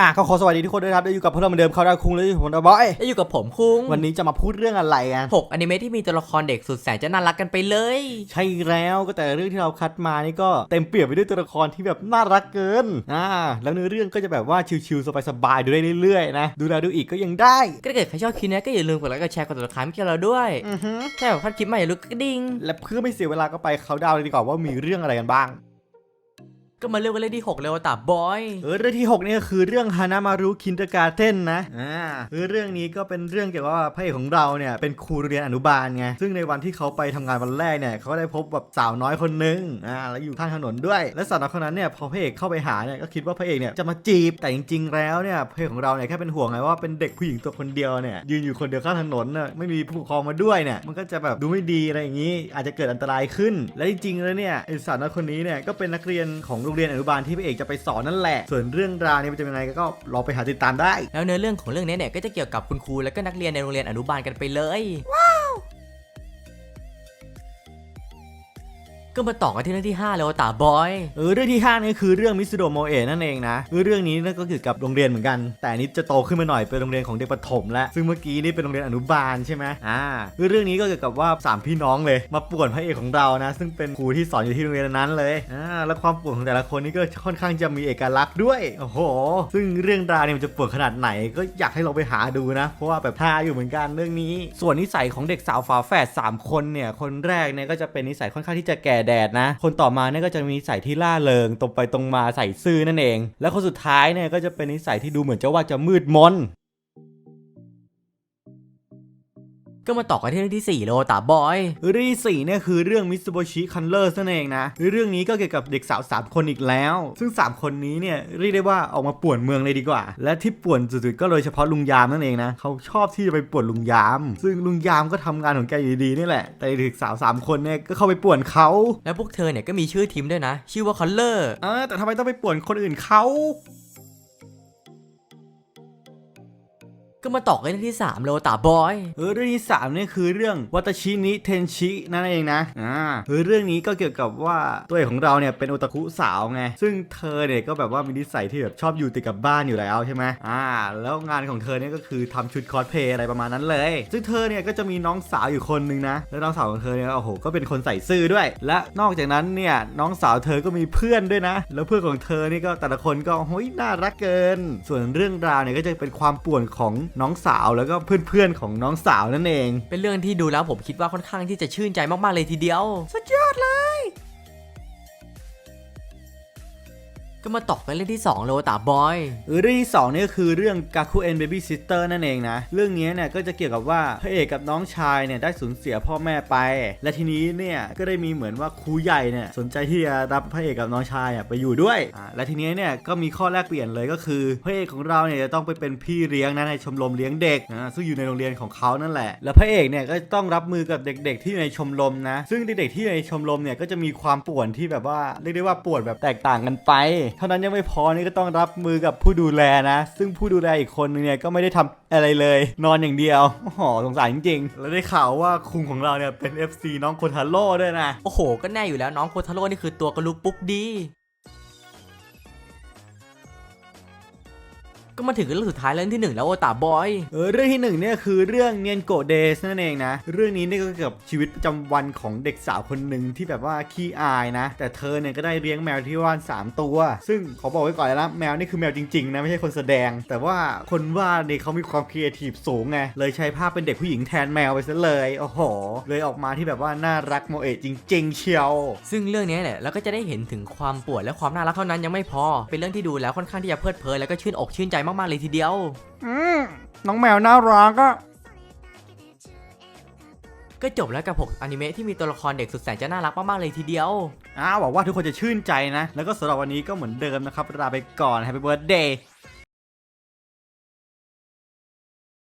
อะก็ขอสวัสดีทุกคนด้วยครับ ได้อยู่กับพวกเราเหมือนเดิมเขาดาวคุงและอยู่กับผมดาวบอยและอยู่กับผมคุงวันนี้จะมาพูดเรื่องอะไรกันหกอนิเมะที่มีตัวละครเด็กสุดแสนจะน่ารักกันไปเลย ใช่แล้วก็แต่เรื่องที่เราคัดมานี่ก็เต็มเปี่ยมไปด้วยตัวละครที่แบบน่ารักเกิน อ่า แล้วเนื้อเรื่องก็จะแบบว่าชิลๆสบายๆดูได้เรื่อยๆนะ ดูแล้วดูอีกก็ยังได้ก็ถ้าเกิดใครชอบคลิปนี้ก็อย่าลืมกดไลค์กดแชร์กดติดตามให้เราด้วยอือฮึถ้าแบบพลาดคลิปใหม่อย่าลืมกระดิ่งและเพื่อไม่เสียเวลาก็ไปเขาดาวน์เลยดีกว่าว่ามีเรื่องอะไรกันบ้าง ก็มาเลือกกันเลยที่หกเร็วตาบอย เออเรื่องที่ 6 เนี่ยก็คือเรื่องฮานามารุคินเดการ์เทนนะอ่าคือเรื่องนี้ก็เป็นเรื่องเกี่ยวกับว่าพระเอกของเราเนี่ยเป็นครูโรงเรียนอนุบาลไงซึ่งในวันที่เขาไปทำงานวันแรกเนี่ยเขาก็ได้พบแบบสาวน้อยคนหนึงอ่าแล้วอยู่ข้างถนนด้วย และสาวน้อยคนนั้นเนี่ยพอพระเอกเข้าไปหาเนี่ยก็คิดว่าพระเอกเนี่ยจะมาจีบแต่จริง ๆ แล้วเนี่ยพระเอกของเราเนี่ยแค่เป็นห่วงไงว่าเป็นเด็กผู้หญิงตัวคนเดียวเนี่ยยืนอยู่คนเดียวข้างถนนน่ะไม่มีผู้ปกครองมาด้วยเนี่ยมันก็จะแบบดูไม่ดีอะไรอย่างนี้ อาจจะเกิดอันตรายขึ้น และจริงๆแล้วเนี่ยไอสาวน้อยคนนี้เนี่ยก็เป็นนักเรียนของโรงงเรียนอนุบาลที่พระเอกจะไปสอนนั่นแหละ ส่วนเรื่องราวเนี่ยมันจะเป็นยังไงก็ลองไปหาติดตามได้ แล้วเนื้อเรื่องของเรื่องนี้เนี่ยก็จะเกี่ยวกับคุณครูและก็นักเรียนในโรงเรียนอนุบาลกันไปเลย ก็มาต่อกันที่เรื่องที่5เร็วตาบอย เออเรื่องที่5นี่คือเรื่องมิสโดโมเอะนั่นเองนะเออเรื่องนี้นั่นก็เกี่ยวกับโรงเรียนเหมือนกัน แต่นี้จะโตขึ้นมาหน่อยเป็นโรงเรียนของเด็กประถมแล้วซึ่งเมื่อกี้นี่เป็นโรงเรียนอนุบาลใช่ไหมอ่าคือเรื่องนี้ก็เกี่ยวกับว่าสามพี่น้องเลยมาป่วนพระเอกของเรานะ ซึ่งเป็นครูที่สอนอยู่ที่โรงเรียนนั้นเลยอ่าแล้วความป่วนของแต่ละคนนี่ก็ค่อนข้างจะมีเอกลักษณ์ด้วยโอ้โห ซึ่งเรื่องราวเนี่ยมันจะป่วนขนาดไหนก็อยากให้เราไปหาดูนะ เพราะว่าแบบท่าอยู่เหมือนกันเรื่องนี้ ส่วนนิสัยของเด็กสาวฝาแฝดสามคนเนี่ยคนแรกเนี่ยก็จะเป็นนิสัยค่อนข้างที่จะแก่แดดนะ คนต่อมาเนี่ยก็จะมีนิสัยที่ล่าเริงตรงไปตรงมาใส่ซื่อนั่นเอง แล้วคนสุดท้ายเนี่ยก็จะเป็นนิสัยที่ดูเหมือนจะว่าจะมืดมน ก็มาต่อกันที่เรื่องที่4เร็วตาบอยเรื่องที่สี่เนี่ยคือเรื่องมิส u โบชิคันเลอร์นั่นเองนะ เรื่องนี้ก็เกี่ยวกับเด็กสาว 3 คนอีกแล้ว ซึ่ง 3 คนนี้เนี่ยเรียกได้ว่าออกมาป่วนเมืองเลยดีกว่า และที่ป่วนสุดๆก็โดยเฉพาะลุงยามนั่นเองนะเขาชอบที่จะไปป่วนลุงยาม ซึ่งลุงยามก็ทำงานของแกอยู่ดีๆนี่แหละ แต่เด็กสาว 3 คนเนี่ยก็เข้าไปป่วนเขาแล้วพวกเธอเนี่ยก็มีชื่อทีมด้วยนะ ชื่อว่าคอลเลอร์เออแต่ทำไมต้องไปป่วนคนอื่นเขา ก็มาต่อกันที่3เร็วตาบอยเออเรื่องที่สามนี่คือเรื่องวัตชินิเทนชินั่นเองนะอ่าเออเรื่องนี้ก็เกี่ยวกับว่าตัวเอกของเราเนี่ยเป็นโอตาคุสาวไงซึ่งเธอเนี่ยก็แบบว่ามีนิสัยที่แบบชอบอยู่ติดกับบ้านอยู่แล้วใช่ไหมอ่า แล้วงานของเธอเนี่ยก็คือทำชุดคอสเพลย์อะไรประมาณนั้นเลย ซึ่งเธอเนี่ยก็จะมีน้องสาวอยู่คนหนึ่งนะแล้วน้องสาวของเธอเนี่ยโอ้โหก็เป็นคนใส่ซื่อด้วย และนอกจากนั้นเนี่ยน้องสาวเธอก็มีเพื่อนด้วยนะ แล้วเพื่อนของเธอนี่ก็แต่ละคนก็โอ้ยน่ารักเกิน ส่วนเรื่องราวเนี่ยก็จะเป็นความป่วนของน้องสาวแล้วก็เพื่อนๆของน้องสาวนั่นเอง เป็นเรื่องที่ดูแล้วผมคิดว่าค่อนข้างที่จะชื่นใจมากๆเลยทีเดียว สุดยอดเลย ก็มาต่อกันเรื่องที่2เร็วตาบอยเรื่องที่สองนี่ก็คือเรื่อง Gaku and Baby Sister นั่นเองนะ เรื่องนี้เนี่ยก็จะเกี่ยวกับว่าพระเอกกับน้องชายเนี่ยได้สูญเสียพ่อแม่ไป และทีนี้เนี่ยก็ได้มีเหมือนว่าครูใหญ่เนี่ยสนใจที่จะรับพระเอกกับน้องชายอะไปอยู่ด้วย และทีนี้เนี่ยก็มีข้อแรกเปลี่ยนเลยก็คือพระเอกของเราเนี่ยจะต้องไปเป็นพี่เลี้ยงนะในชมรมเลี้ยงเด็กนะซึ่งอยู่ในโรงเรียนของเขานั่นแหละ และพระเอกเนี่ยก็ต้องรับมือกับเด็ก ๆ ที่ในชมรมนะ ซึ่งเด็กๆที่ในชมรมเนี่ยก็จะมีความป่วนที่แบบว่าเรียกได้ว่าป่วนแบบแตกต่างกันไปเท่านั้นยังไม่พอนี่ก็ต้องรับมือกับผู้ดูแลนะ ซึ่งผู้ดูแลอีกคนนึงเนี่ยก็ไม่ได้ทำอะไรเลย นอนอย่างเดียวโอ้โหสงสารจริงๆ แล้วได้ข่าวว่าคุงของเราเนี่ยเป็น FC น้องโคทาโร่ด้วยนะ โอ้โห ก็แน่อยู่แล้วน้องโคทาโร่นี่คือตัวกระลุกปุ๊กดี ก็มาถึงเรื่องสุดท้ายเรื่องที่หนึ่งแล้วโอตาบอยเออเรื่องที่หนึ่งเนี่ยคือเรื่องเนียนโกเดสนั่นเองนะ เรื่องนี้เนี่ยก็เกี่ยวกับชีวิตประจำวันของเด็กสาวคนหนึ่งที่แบบว่าขี้อายนะ แต่เธอเนี่ยก็ได้เลี้ยงแมวที่ว่าน3 ตัว ซึ่งขอบอกไว้ก่อนเลยนะแมวนี่คือแมวจริงๆนะไม่ใช่คนแสดง แต่ว่าคนวาดเนี่ยเขามีความครีเอทีฟสูงไงเลยใช้ภาพเป็นเด็กผู้หญิงแทนแมวไปซะเลยโอ้โหเลยออกมาที่แบบว่าน่ารักโมเอะจริง ๆ เชียว ซึ่งเรื่องนี้แหละเราก็จะได้เห็นถึงความปวดและความน่ารักเท่านั้นยังไม่พอ เป็นเรื่องที่ดูแล้วค่อนข้างที่จะเพลิดเพลินแล้วก็ชื่นอกชื่นใจมากๆเลยทีเดียว อืมน้องแมวน่ารักอะก็จบแล้วกับ6อนิเมะที่มีตัวละครเด็กสุดแสนจะน่ารักมากๆเลยทีเดียว อ้าวหวังว่าทุกคนจะชื่นใจนะ แล้วก็สำหรับวันนี้ก็เหมือนเดิมนะครับลาไปก่อน Happy Birthday